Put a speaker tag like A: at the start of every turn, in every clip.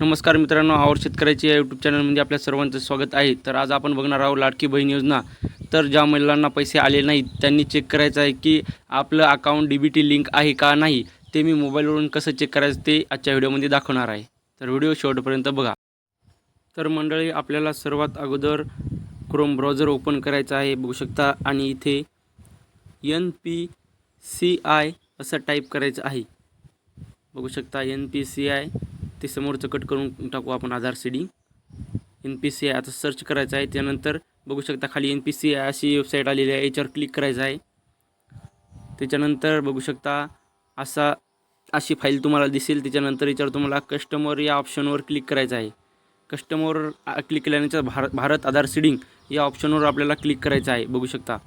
A: नमस्कार मित्रांनो आवर शेतकऱ्याची या यूट्यूब चॅनलमध्ये आपल्या सर्वांचं स्वागत आहे. तर आज आपण बघणार आहोत लाडकी बहीण योजना. तर ज्या महिलांना पैसे आले नाहीत त्यांनी चेक करायचं आहे की आपलं account D B T link आहे का नाही ते मी मोबाईलवरून कसं चेक करायचं ते आजच्या व्हिडिओमध्ये दाखवणार आहे. तर व्हिडिओ शेवटपर्यंत बघा. तर मंडळी आपल्याला सर्वात अगोदर क्रोम ब्राउझर ओपन करायचं आहे बघू शकता. आणि इथे एन पी सी आय असं टाईप करायचं आहे. बघू शकता एन पी सी आय ते समोरचं कट करून टाकू आपण Aadhaar C D N P C I आता सर्च करायचं आहे त्यानंतर बघू शकता खाली एन पी सी आय अशी वेबसाईट आलेली आहे याच्यावर क्लिक करायचं आहे. त्याच्यानंतर बघू शकता असा अशी फाईल तुम्हाला दिसेल त्याच्यानंतर याच्यावर तुम्हाला कस्टमर या ऑप्शनवर क्लिक करायचं आहे. कस्टमर क्लिक केल्यानंतर भारत भारत आधार सीडिंग या ऑप्शनवर आपल्याला क्लिक करायचं आहे बघू शकता.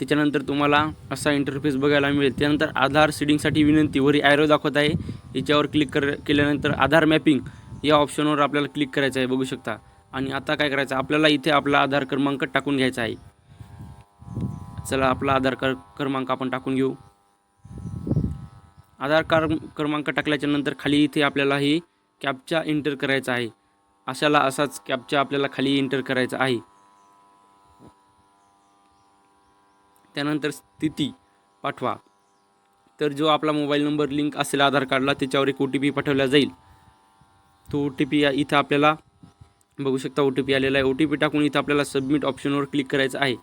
A: त्याच्यानंतर तुम्हाला असा इंटरफेस बघायला मिळेल. त्यानंतर आधार सीडिंगसाठी विनंती वरी ॲरो दाखवत आहे. याच्यावर क्लिक कर केल्यानंतर आधार मॅपिंग या ऑप्शनवर आपल्याला क्लिक करायचं आहे बघू शकता. आणि आता काय करायचं आपल्याला इथे आपला आधार क्रमांक टाकून घ्यायचा आहे. चला आपला आधार कर क्रमांक आपण टाकून घेऊ. आधार कार्ड क्रमांक टाकल्याच्या नंतर खाली इथे आपल्याला ही कॅपचा एंटर करायचा आहे. अशाला असाच कॅपचा आपल्याला खाली एंटर करायचा आहे. त्यानंतर स्थिती पाठवा. तर जो आपला मोबाईल नंबर लिंक असेल आधार कार्डला त्याच्यावर एक ओ टी पी पाठवला जाईल. तो ओ टी पी इथं आपल्याला बघू शकता ओ टी पी आलेला आहे. ओ टी पी टाकून इथं आपल्याला सबमिट ऑप्शनवर क्लिक करायचं आहे.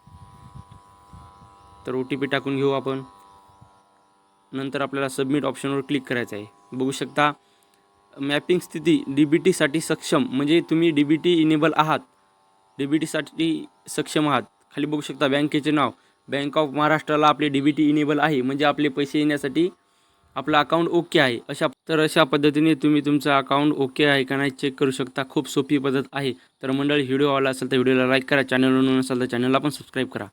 A: तर ओ टी पी टाकून घेऊ आपण. नंतर आपल्याला सबमिट ऑप्शनवर क्लिक करायचं आहे. बघू शकता मॅपिंग स्थिती डी बी टीसाठी सक्षम. म्हणजे तुम्ही डी बी टी इनेबल आहात. डी बी टीसाठी सक्षम आहात. खाली बघू शकता बँकेचे नाव. बँक ऑफ महाराष्ट्राला आपले डी बी टी इनेबल आहे म्हणजे आपले पैसे येण्यासाठी आपलं अकाउंट ओके आहे. अशा तर अशा पद्धतीने तुम्ही तुमचं अकाउंट ओके आहे का नाही चेक करू शकता. खूप सोपी पद्धत आहे. तर मंडळी व्हिडिओ आवडला असेल तर व्हिडिओला लाईक करा. चॅनलवर नसाल तर चॅनलला पण सबस्क्राईब करा.